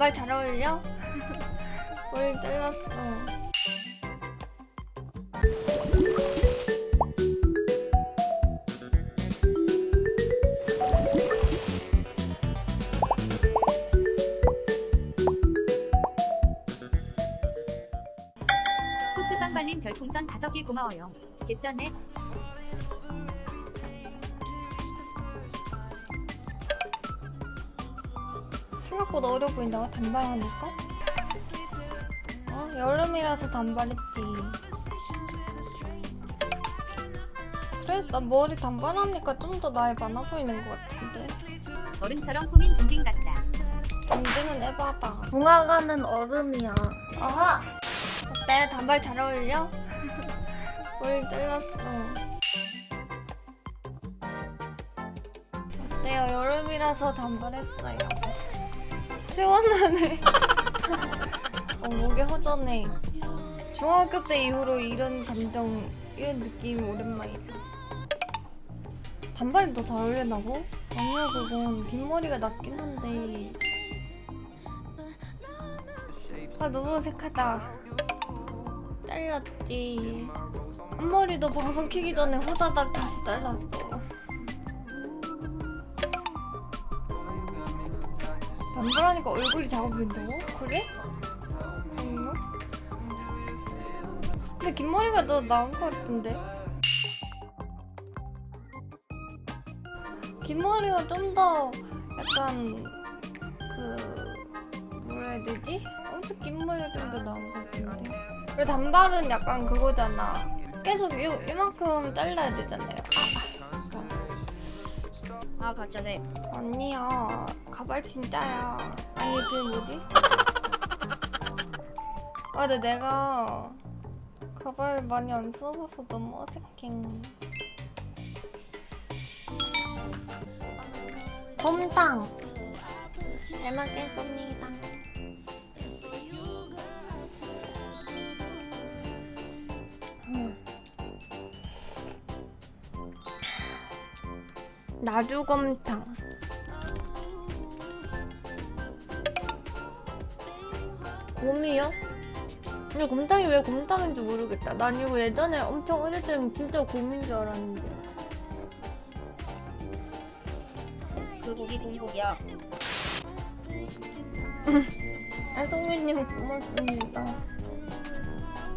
단발 잘 어울려? 머리 잘랐어. 코스방발님 별풍선 5개 고마워요. 개쩌네. 생각보다 어려 보인다고 단발하니까? 어, 여름이라서 단발했지. 그래, 나 머리 단발하니까 좀 더 나이 많아 보이는 것 같은데. 어른처럼 꾸민 중딩 같다. 전쟁은 해봐봐. 붕어가는 얼음이야. 아하! 어때? 단발 잘 어울려? 머리 잘랐어. 어때요? 여름이라서 단발했어요. 시원하네. 어, 목이 허전해. 중학교 때 이후로 이런 감정, 이런 느낌이 오랜만이지. 단발이 더 잘 어울리나고? 아니야, 그건 긴 머리가 낫긴 한데. 아 너무 어색하다 잘랐지 앞머리도 방송 키기 전에 호다닥 다시 잘랐어 단발하니까 얼굴이 작아 보인다고? 그래? 그런가? 근데 긴 머리가 더 나은 것 같은데 긴 머리가 좀 더 약간 그 뭐라 해야 되지? 엄청 긴 머리가 좀 더 나은 것 같은데 왜 단발은 약간 그거잖아 계속 요, 이만큼 잘라야 되잖아요 아 가짜네. 아, 아니야 가발 진짜야 아니 그 뭐지? 아 근데 내가 가발 많이 안 써봐서 너무 어색해 곰탕 잘 먹겠습니다 음. 나주곰탕 곰이요? 근데 곰탕이 왜 곰탕인지 모르겠다. 난 이거 예전에 엄청 어릴 때는 진짜 곰인 줄 알았는데. 그 고기 공복이야. 애송이님 고맙습니다.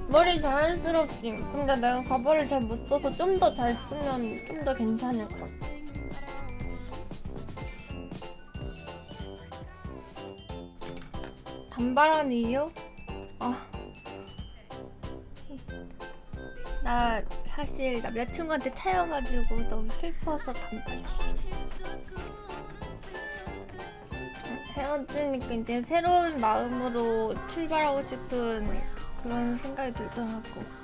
머리 자연스럽지. 근데 내가 가발을 잘 못 써서 좀 더 잘 쓰면 좀 더 괜찮을 것 같아 단발한 이유? 아. 나 사실 남자친구한테 차여가지고 너무 슬퍼서 단발했어. 헤어지니까 이제 새로운 마음으로 출발하고 싶은 그런 생각이 들더라고.